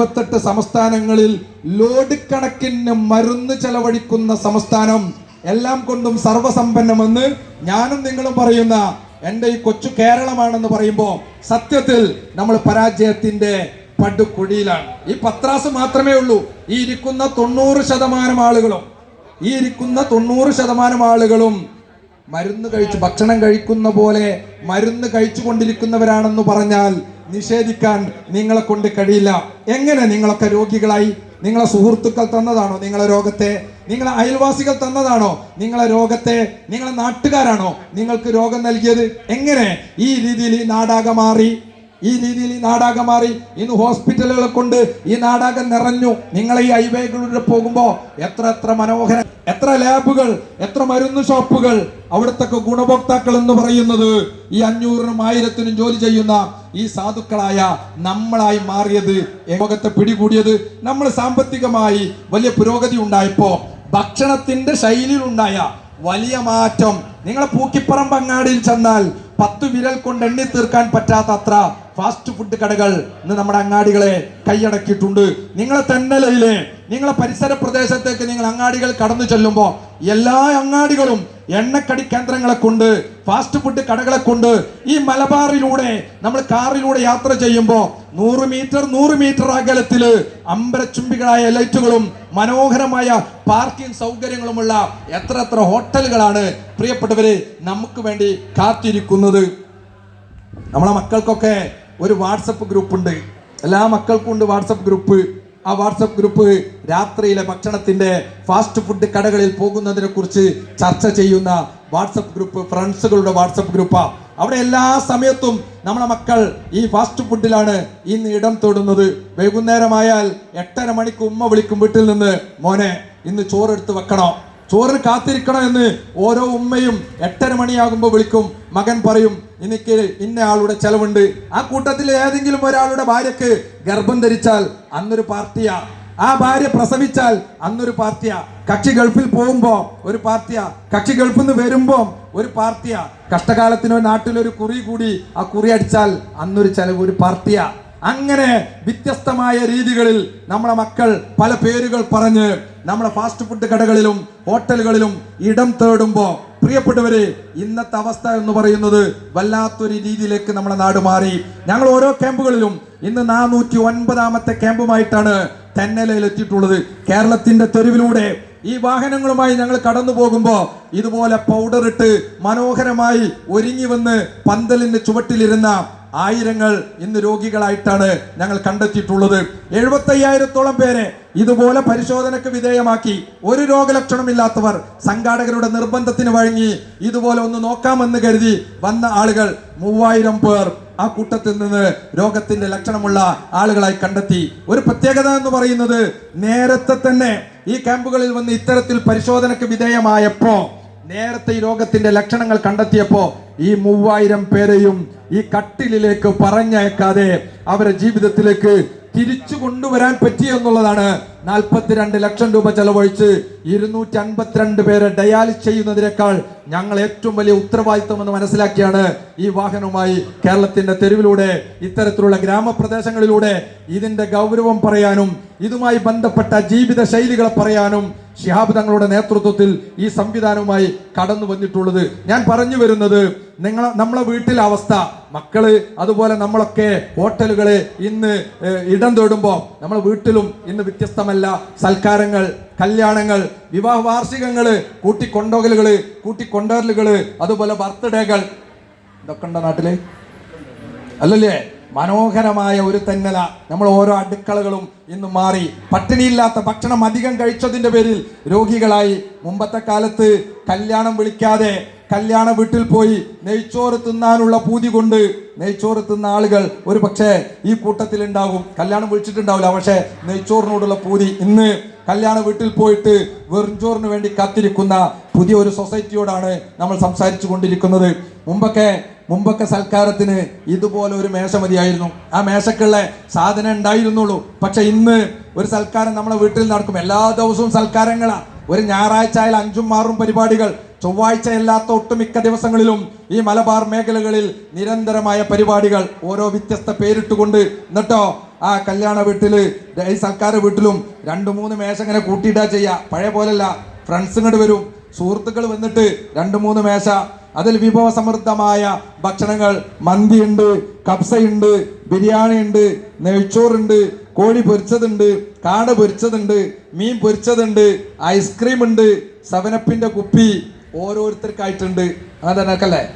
ഇരുപത്തെട്ട് സംസ്ഥാനങ്ങളിൽ ലോഡ് കണക്കിന് മരുന്ന് ചെലവഴിക്കുന്ന സംസ്ഥാനം എല്ലാം കൊണ്ടും സർവസമ്പന്നമെന്ന് ഞാനും നിങ്ങളും പറയുന്ന എന്റെ ഈ കൊച്ചു കേരളമാണെന്ന് പറയുമ്പോൾ സത്യത്തിൽ നമ്മൾ പരാജയത്തിന്റെ പടുക്കുഴിയിലാണ് ഈ പത്രാസ് മാത്രമേ ഉള്ളൂ. ഈ ഇരിക്കുന്ന തൊണ്ണൂറ് ശതമാനം ആളുകളും ഈ ഇരിക്കുന്ന തൊണ്ണൂറ് ശതമാനം ആളുകളും മരുന്ന് കഴിച്ച് ഭക്ഷണം കഴിക്കുന്ന പോലെ മരുന്ന് കഴിച്ചു കൊണ്ടിരിക്കുന്നവരാണെന്ന് പറഞ്ഞാൽ നിഷേധിക്കാൻ നിങ്ങളെ കൊണ്ട് കഴിയില്ല. എങ്ങനെ നിങ്ങളൊക്കെ രോഗികളായി? നിങ്ങളെ സുഹൃത്തുക്കൾ തന്നതാണോ നിങ്ങളെ രോഗത്തെ? നിങ്ങളെ അയൽവാസികൾ തന്നതാണോ നിങ്ങളെ രോഗത്തെ? നിങ്ങളെ നാട്ടുകാരാണോ നിങ്ങൾക്ക് രോഗം നൽകിയത്? എങ്ങനെ ഈ രീതിയിൽ ഈ നാടാകെ മാറി? ഈ രീതിയിൽ ഈ നാടാകെ മാറി ഇന്ന് ഹോസ്പിറ്റലുകളെ കൊണ്ട് ഈ നാടാകെ നിറഞ്ഞു. നിങ്ങൾ ഈ ഹൈവേകളിലൂടെ പോകുമ്പോൾ എത്ര എത്ര മനോഹര എത്ര ലാബുകൾ എത്ര മരുന്ന് ഷോപ്പുകൾ അവിടുത്തെ ഗുണഭോക്താക്കൾ എന്ന് പറയുന്നത് ഈ അഞ്ഞൂറിനും ആയിരത്തിനും ജോലി ചെയ്യുന്ന ഈ സാധുക്കളായ നമ്മളായി മാറിയത് ലോകത്തെ പിടികൂടിയത്. നമ്മൾ സാമ്പത്തികമായി വലിയ പുരോഗതി ഉണ്ടായപ്പോ ഭക്ഷണത്തിന്റെ ശൈലിയിലുണ്ടായ വലിയ മാറ്റം. നിങ്ങളെ പൂക്കിപ്പറമ്പ് അങ്ങാടിയിൽ ചെന്നാൽ പത്ത് വിരൽ കൊണ്ട് എണ്ണി തീർക്കാൻ പറ്റാത്ത അത്ര ഫാസ്റ്റ് ഫുഡ് കടകൾ ഇന്ന് നമ്മുടെ അങ്ങാടികളെ കൈയടക്കിയിട്ടുണ്ട്. നിങ്ങളെ തെന്നലയിലെ നിങ്ങളെ പരിസര പ്രദേശത്തേക്ക് നിങ്ങൾ അങ്ങാടികൾ കടന്നു ചെല്ലുമ്പോൾ എല്ലാ അങ്ങാടികളും എണ്ണക്കടി കേന്ദ്രങ്ങളെ കൊണ്ട് ഫാസ്റ്റ് ഫുഡ് കടകളെ കൊണ്ട് ഈ മലബാറിലൂടെ നമ്മൾ കാറിലൂടെ യാത്ര ചെയ്യുമ്പോൾ നൂറ് മീറ്റർ നൂറ് മീറ്റർ അകലത്തിൽ അമ്പരച്ചുംബികളായ ലൈറ്റുകളും മനോഹരമായ പാർക്കിംഗ് സൗകര്യങ്ങളുമുള്ള എത്ര എത്ര ഹോട്ടലുകളാണ് പ്രിയപ്പെട്ടവര് നമുക്ക് വേണ്ടി കാത്തിരിക്കുന്നത്. നമ്മളെ മക്കൾക്കൊക്കെ ഒരു വാട്സപ്പ് ഗ്രൂപ്പ് ഉണ്ട് എല്ലാ മക്കൾക്കും ഉണ്ട് വാട്സപ്പ് ഗ്രൂപ്പ്. ആ വാട്സപ്പ് ഗ്രൂപ്പ് രാത്രിയിലെ ഭക്ഷണത്തിന്റെ ഫാസ്റ്റ് ഫുഡ് കടകളിൽ പോകുന്നതിനെ കുറിച്ച് ചർച്ച ചെയ്യുന്ന വാട്സപ്പ് ഗ്രൂപ്പ് ഫ്രണ്ട്സുകളുടെ വാട്സപ്പ് ഗ്രൂപ്പാണ് അവിടെ എല്ലാ സമയത്തും നമ്മളെ മക്കൾ ഈ ഫാസ്റ്റ് ഫുഡിലാണ് ഇന്ന് ഇടം തൊടുന്നത്. വൈകുന്നേരമായാൽ എട്ടര മണിക്ക് ഉമ്മ വിളിക്കും വീട്ടിൽ നിന്ന് മോനെ ഇന്ന് ചോറെടുത്ത് വെക്കണോ? ചോറിന് കാത്തിരിക്കണം എന്ന് ഓരോ ഉമ്മയും എട്ടര മണിയാകുമ്പോൾ വിളിക്കും. മകൻ പറയും എനിക്ക് ഇന്ന ആളുടെ ചെലവുണ്ട്. ആ കൂട്ടത്തിൽ ഏതെങ്കിലും ഒരാളുടെ ഭാര്യക്ക് ഗർഭം ധരിച്ചാൽ അന്നൊരു പാർട്ടിയാ. ആ ഭാര്യ പ്രസവിച്ചാൽ അന്നൊരു പാർട്ടിയാ. കക്ഷി ഗൾഫിൽ പോകുമ്പോ ഒരു പാർട്ടിയാ. കക്ഷി ഗൾഫിൽ നിന്ന് വരുമ്പോ ഒരു പാർട്ടിയാ. കഷ്ടകാലത്തിന് നാട്ടിലൊരു കുറി കൂടി ആ കുറി അടിച്ചാൽ അന്നൊരു ചെലവ് ഒരു പാർട്ടിയാ. അങ്ങനെ വ്യത്യസ്തമായ രീതികളിൽ നമ്മളെ മക്കൾ പല പേരുകൾ പറഞ്ഞ് നമ്മളെ ഫാസ്റ്റ് ഫുഡ് കടകളിലും ഹോട്ടലുകളിലും ഇടം തേടുമ്പോൾ പ്രിയപ്പെട്ടവരെ ഇന്നത്തെ അവസ്ഥ എന്ന് പറയുന്നത് വല്ലാത്തൊരു രീതിയിലേക്ക് നമ്മുടെ നാട് മാറി. ഞങ്ങൾ ഓരോ ക്യാമ്പുകളിലും ഇന്ന് നാനൂറ്റി ഒൻപതാമത്തെ ക്യാമ്പുമായിട്ടാണ് തെന്നലയിൽ എത്തിയിട്ടുള്ളത്. കേരളത്തിന്റെ തെരുവിലൂടെ ഈ വാഹനങ്ങളുമായി ഞങ്ങൾ കടന്നു പോകുമ്പോൾ ഇതുപോലെ പൗഡർ ഇട്ട് മനോഹരമായി ഒരുങ്ങി വന്ന് പന്തലിന്റെ ചുവട്ടിലിരുന്ന ആയിരങ്ങൾ ഇന്ന് രോഗികളായിട്ടാണ് ഞങ്ങൾ കണ്ടെത്തിയിട്ടുള്ളത്. എഴുപത്തയ്യായിരത്തോളം പേരെ ഇതുപോലെ പരിശോധനയ്ക്ക് വിധേയമാക്കി ഒരു രോഗലക്ഷണമില്ലാത്തവർ സംഘാടകരുടെ നിർബന്ധത്തിന് വഴങ്ങി ഇതുപോലെ ഒന്ന് നോക്കാമെന്ന് കരുതി വന്ന ആളുകൾ മൂവായിരം പേർ ആ കൂട്ടത്തിൽ നിന്ന് രോഗത്തിന്റെ ലക്ഷണമുള്ള ആളുകളായി കണ്ടെത്തി. ഒരു പ്രത്യേകത എന്ന് പറയുന്നത് നേരത്തെ തന്നെ ഈ ക്യാമ്പുകളിൽ വന്ന് ഇത്തരത്തിൽ പരിശോധനയ്ക്ക് വിധേയമായപ്പോ നേരത്തെ ഈ രോഗത്തിന്റെ ലക്ഷണങ്ങൾ കണ്ടെത്തിയപ്പോ ഈ മൂവായിരം പേരെയും ഈ കട്ടിലിലേക്ക് പറഞ്ഞയക്കാതെ അവരെ ജീവിതത്തിലേക്ക് തിരിച്ചു കൊണ്ടുവരാൻ പറ്റി എന്നുള്ളതാണ് നാൽപ്പത്തിരണ്ട് ലക്ഷം രൂപ ചെലവഴിച്ച് ഇരുന്നൂറ്റി അൻപത്തിരണ്ട് പേരെ ഡയാലിസ് ചെയ്യുന്നതിനേക്കാൾ ഞങ്ങൾ ഏറ്റവും വലിയ ഉത്തരവാദിത്വം എന്ന് മനസ്സിലാക്കിയാണ് ഈ വാഹനവുമായി കേരളത്തിന്റെ തെരുവിലൂടെ ഇത്തരത്തിലുള്ള ഗ്രാമപ്രദേശങ്ങളിലൂടെ ഇതിന്റെ ഗൗരവം പറയാനും ഇതുമായി ബന്ധപ്പെട്ട ജീവിത ശൈലികളെ പറയാനും ഷിഹാബ് തങ്ങളുടെ നേതൃത്വത്തിൽ ഈ സംവിധാനവുമായി കടന്നു വന്നിട്ടുള്ളത്. ഞാൻ പറഞ്ഞു വരുന്നത് നിങ്ങൾ നമ്മളെ വീട്ടിലെ അവസ്ഥ മക്കൾ അതുപോലെ നമ്മളൊക്കെ ഹോട്ടലുകൾ ഇന്ന് ഇടം തൊടുമ്പോൾ നമ്മളെ വീട്ടിലും ഇന്ന് വ്യത്യസ്തമല്ല. സൽക്കാരങ്ങൾ കല്യാണങ്ങൾ വിവാഹ വാർഷികങ്ങൾ കൂട്ടിക്കൊണ്ടോകലുകൾ കൂട്ടിക്കൊണ്ടോലുകൾ അതുപോലെ ബർത്ത്ഡേകൾ. ഇതൊക്കെ ഉണ്ടോ നാട്ടിൽ? അല്ലല്ലേ? മനോഹരമായ ഒരു തെന്നല. നമ്മൾ ഓരോ അടുക്കളകളും ഇന്ന് മാറി. പട്ടിണിയില്ലാത്ത ഭക്ഷണം അധികം കഴിച്ചതിന്റെ പേരിൽ രോഗികളായി. മുമ്പത്തെ കാലത്ത് കല്യാണം വിളിക്കാതെ കല്യാണ വീട്ടിൽ പോയി നെയ്ച്ചോറ് തിന്നാനുള്ള പൂതി കൊണ്ട് നെയ്ച്ചോറ് തിന്ന ആളുകൾ ഒരു പക്ഷേ ഈ കൂട്ടത്തിൽ ഉണ്ടാകും കല്യാണം വിളിച്ചിട്ടുണ്ടാവില്ല പക്ഷേ നെയ്ച്ചോറിനോടുള്ള പൂതി ഇന്ന് കല്യാണ വീട്ടിൽ പോയിട്ട് വെറുംചോറിന് വേണ്ടി കാത്തിരിക്കുന്ന പുതിയ ഒരു സൊസൈറ്റിയോടാണ് നമ്മൾ സംസാരിച്ചു കൊണ്ടിരിക്കുന്നത്. മുമ്പൊക്കെ മുമ്പൊക്കെ സൽക്കാരത്തിന് ഇതുപോലെ ഒരു മേശ മതിയായിരുന്നു ആ മേശക്കുള്ള സാധനം ഉണ്ടായിരുന്നുള്ളൂ. പക്ഷെ ഇന്ന് ഒരു സൽക്കാരം നമ്മളെ വീട്ടിൽ നടക്കും. എല്ലാ ദിവസവും സൽക്കാരങ്ങളാണ് ഒരു ഞായറാഴ്ച ആയാൽ അഞ്ചും മാറും പരിപാടികൾ. ചൊവ്വാഴ്ച അല്ലാത്ത ഒട്ടുമിക്ക ദിവസങ്ങളിലും ഈ മലബാർ മേഖലകളിൽ നിരന്തരമായ പരിപാടികൾ ഓരോ വ്യത്യസ്ത പേരിട്ടുകൊണ്ട്. എന്നിട്ടോ ആ കല്യാണ വീട്ടിൽ ഈ സൽക്കാര വീട്ടിലും രണ്ട് മൂന്ന് മേശ ഇങ്ങനെ കൂട്ടിയിട്ടാ ചെയ്യുക പഴയ പോലല്ല. ഫ്രണ്ട്സ് ഇങ്ങോട്ട് വരും. സുഹൃത്തുക്കൾ വന്നിട്ട് രണ്ട് മൂന്ന് മേശ. അതിൽ വിഭവസമൃദ്ധമായ ഭക്ഷണങ്ങൾ. മന്തിയുണ്ട് കബ്സയുണ്ട് ബിരിയാണി ഉണ്ട് നെയ്ച്ചോറുണ്ട് കോഴി പൊരിച്ചതുണ്ട് കാട് പൊരിച്ചതുണ്ട് മീൻ പൊരിച്ചതുണ്ട് ഐസ്ക്രീം ഉണ്ട് സവനപ്പിന്റെ കുപ്പി ഓരോരുത്തർക്കായിട്ടുണ്ട്. അങ്ങനെ തന്നെ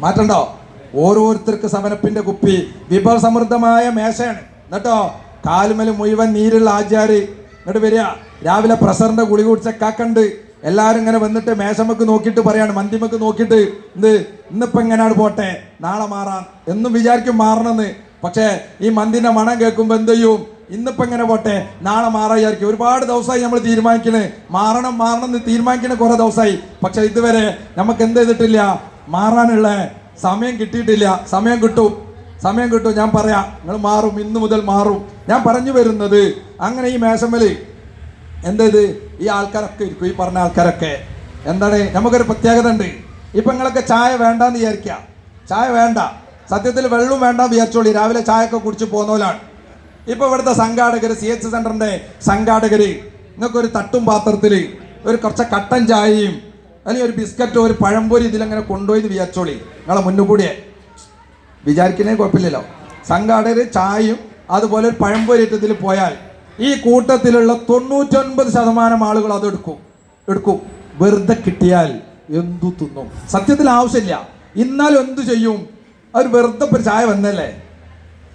മാറ്റണ്ടോ? ഓരോരുത്തർക്ക് സവനപ്പിന്റെ കുപ്പി. വിഭവസമൃദ്ധമായ മേശയാണ്. എന്നിട്ടോ? കാലുമല മുഴുവൻ നീരുള്ള ആചാര്. എന്നിട്ട് വരിക. രാവിലെ പ്രസറിന്റെ ഗുളി കുടിച്ച കാക്കണ്ട്. എല്ലാരും ഇങ്ങനെ വന്നിട്ട് മേശമക്ക് നോക്കിയിട്ട് പറയാണ് മന്തിമക്ക് നോക്കിയിട്ട് എന്ത് ഇന്നിപ്പോ എങ്ങനെയാണ് പോട്ടെ? നാളെ മാറാം. എന്നും വിചാരിക്കും മാറണമെന്ന്. പക്ഷേ ഈ മന്തിന്റെ മണം കേൾക്കുമ്പോ എന്ത് ചെയ്യും? ഇന്നിപ്പോ എങ്ങനെ പോട്ടെ? നാളെ മാറാൻ വിചാരിക്കും. ഒരുപാട് ദിവസമായി നമ്മൾ തീരുമാനിക്കണേ. മാറണം മാറണം എന്ന് തീരുമാനിക്കണ കുറെ ദിവസമായി. പക്ഷെ ഇതുവരെ നമുക്ക് എന്ത് ചെയ്തിട്ടില്ല? മാറാനുള്ള സമയം കിട്ടിയിട്ടില്ല. സമയം കിട്ടും. സമയം കിട്ടും. ഞാൻ പറയാം നിങ്ങൾ മാറും. ഇന്ന് മുതൽ മാറും. ഞാൻ പറഞ്ഞു വരുന്നത് അങ്ങനെ ഈ മേശമൽ എന്താ ഇത് ഈ ആൾക്കാരൊക്കെ ഇരിക്കും ഈ പറഞ്ഞ ആൾക്കാരൊക്കെ. എന്താണ്? നമുക്കൊരു പ്രത്യേകത ഉണ്ട് ഇപ്പൊ നിങ്ങളൊക്കെ ചായ വേണ്ടെന്ന് വിചാരിക്ക. ചായ വേണ്ട. സത്യത്തിൽ വെള്ളം വേണ്ട വിചാരിച്ചോളി. രാവിലെ ചായയൊക്കെ കുടിച്ച് പോന്നോലാണ് ഇപ്പൊ ഇവിടുത്തെ സംഘാടകര് സി എച്ച് സെന്ററിന്റെ സംഘാടകര് നിങ്ങൾക്ക് ഒരു തട്ടും പാത്രത്തിൽ ഒരു കുറച്ച് കട്ടൻ ചായയും അല്ലെങ്കിൽ ഒരു ബിസ്ക്കറ്റോ ഒരു പഴംപൊരി ഇതിലങ്ങനെ കൊണ്ടുപോയി വിചാരിച്ചോളി. നിങ്ങളെ മുന്നുകൂടിയെ വിചാരിക്കുന്നേ കുഴപ്പമില്ലല്ലോ. സംഘാടകർ ചായയും അതുപോലെ ഒരു പഴംപൊരി ഇതിൽ പോയാൽ ഈ കൂട്ടത്തിലുള്ള തൊണ്ണൂറ്റൊൻപത് ശതമാനം ആളുകൾ അത് എടുക്കും. എടുക്കും. വെറുതെ കിട്ടിയാൽ എന്തു തിന്നും? സത്യത്തിൽ ആവശ്യമില്ല. ഇന്നാലും എന്തു ചെയ്യും? അവർ വെറുതെ ഒരു ചായ വന്നല്ലേ?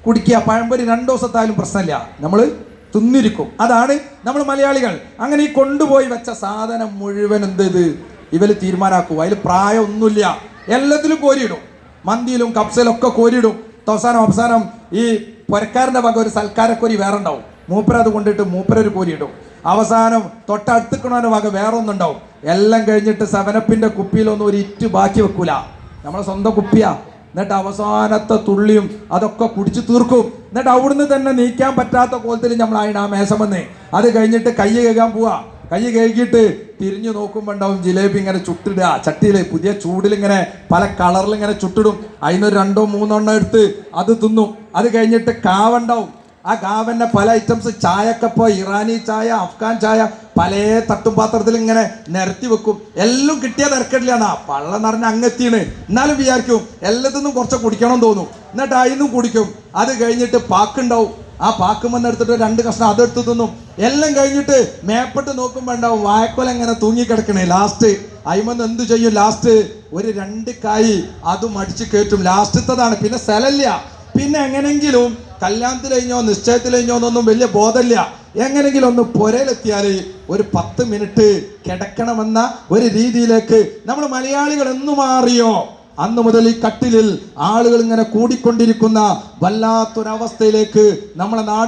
കുടിക്കുക പഴംപൊരി രണ്ടു ദിവസത്തായാലും പ്രശ്നമില്ല. നമ്മൾ തിന്നിരിക്കും. അതാണ് നമ്മൾ മലയാളികൾ. അങ്ങനെ ഈ കൊണ്ടുപോയി വെച്ച സാധനം മുഴുവൻ എന്ത് ഇത്? ഇവർ തീരുമാനാക്കും. അതിൽ പ്രായമൊന്നുമില്ല. എല്ലാത്തിലും കോരിയിടും. മന്തിയിലും കപ്സയിലും ഒക്കെ കോരിയിടും. അവസാനം അവസാനം ഈ പുരക്കാരന്റെ വക ഒരു സൽക്കാരക്കൊരി വേറെ ഉണ്ടാവും. മൂപ്പര അത് കൊണ്ടിട്ട് മൂപ്പര ഒരു കോരിയിടും അവസാനം തൊട്ടടുത്തിക്കണവന്റെ വക വേറെ ഒന്നുണ്ടാവും എല്ലാം കഴിഞ്ഞിട്ട് സെവനപ്പിന്റെ കുപ്പിയിലൊന്നും ഒരു ഇറ്റ് ബാക്കി വെക്കൂല. നമ്മളെ സ്വന്തം കുപ്പിയാ. എന്നിട്ട് അവസാനത്തെ തുള്ളിയും അതൊക്കെ കുടിച്ചു തീർക്കും. എന്നിട്ട് അവിടുന്ന് തന്നെ നീക്കാൻ പറ്റാത്ത കോലത്തിൽ നമ്മൾ അതിന് ആ മേശം വന്ന്. അത് കഴിഞ്ഞിട്ട് കൈ കഴുകാൻ പോവാ. കൈ കഴുകിയിട്ട് തിരിഞ്ഞു നോക്കുമ്പോൾ ഉണ്ടാവും ജിലേബി ഇങ്ങനെ ചുട്ടിടുക. ചട്ടിയിൽ പുതിയ ചൂടിൽ ഇങ്ങനെ പല കളറിൽ ഇങ്ങനെ ചുട്ടിടും. അതിനൊരു രണ്ടോ മൂന്നോ എണ്ണം എടുത്ത് അത് തിന്നും. അത് കഴിഞ്ഞിട്ട് കാവുണ്ടാവും. ആ ഗാവന്റെ പല ഐറ്റംസ് ചായക്കപ്പോ ഇറാനി ചായ അഫ്ഗാൻ ചായ പല തട്ടും പാത്രത്തിൽ ഇങ്ങനെ നിരത്തി വെക്കും. എല്ലാം കിട്ടിയ തിരക്കടില്ലാണ് പള്ള നിറഞ്ഞ അങ്ങെത്തിയാണ് എന്നാലും വിചാരിക്കും എല്ലാത്തിനും കുറച്ച് കുടിക്കണം തോന്നും. എന്നിട്ട് അതിന്നും കുടിക്കും. അത് കഴിഞ്ഞിട്ട് പാക്കുണ്ടാവും. ആ പാക്കുമെന്ന് വന്നെടുത്തിട്ട് രണ്ട് കഷ്ണം അതെടുത്ത് തിന്നും. എല്ലാം കഴിഞ്ഞിട്ട് മേപ്പെട്ട് നോക്കുമ്പോൾ ഉണ്ടാവും വായക്കൊല ഇങ്ങനെ തൂങ്ങിക്കിടക്കണേ ലാസ്റ്റ് അയിമെന്ന് എന്തു ചെയ്യും ലാസ്റ്റ് ഒരു രണ്ട് കായി അതും അടിച്ചു കയറ്റും. ലാസ്റ്റത്തതാണ് പിന്നെ സ്ഥലമില്ല. പിന്നെ എങ്ങനെങ്കിലും കല്യാണത്തിൽ കഴിഞ്ഞോ നിശ്ചയത്തിൽ കഴിഞ്ഞോ എന്നൊന്നും വലിയ ബോധമില്ല. എങ്ങനെങ്കിലും ഒന്ന് പുരയിലെത്തിയാൽ ഒരു പത്ത് മിനിറ്റ് കിടക്കണമെന്ന ഒരു രീതിയിലേക്ക് നമ്മൾ മലയാളികൾ എന്ന് മാറിയോ? അന്ന് മുതൽ ഈ കട്ടിലിൽ ആളുകൾ ഇങ്ങനെ കൂടിക്കൊണ്ടിരിക്കുന്ന വല്ലാത്തൊരവസ്ഥയിലേക്ക് നമ്മളെ നാട്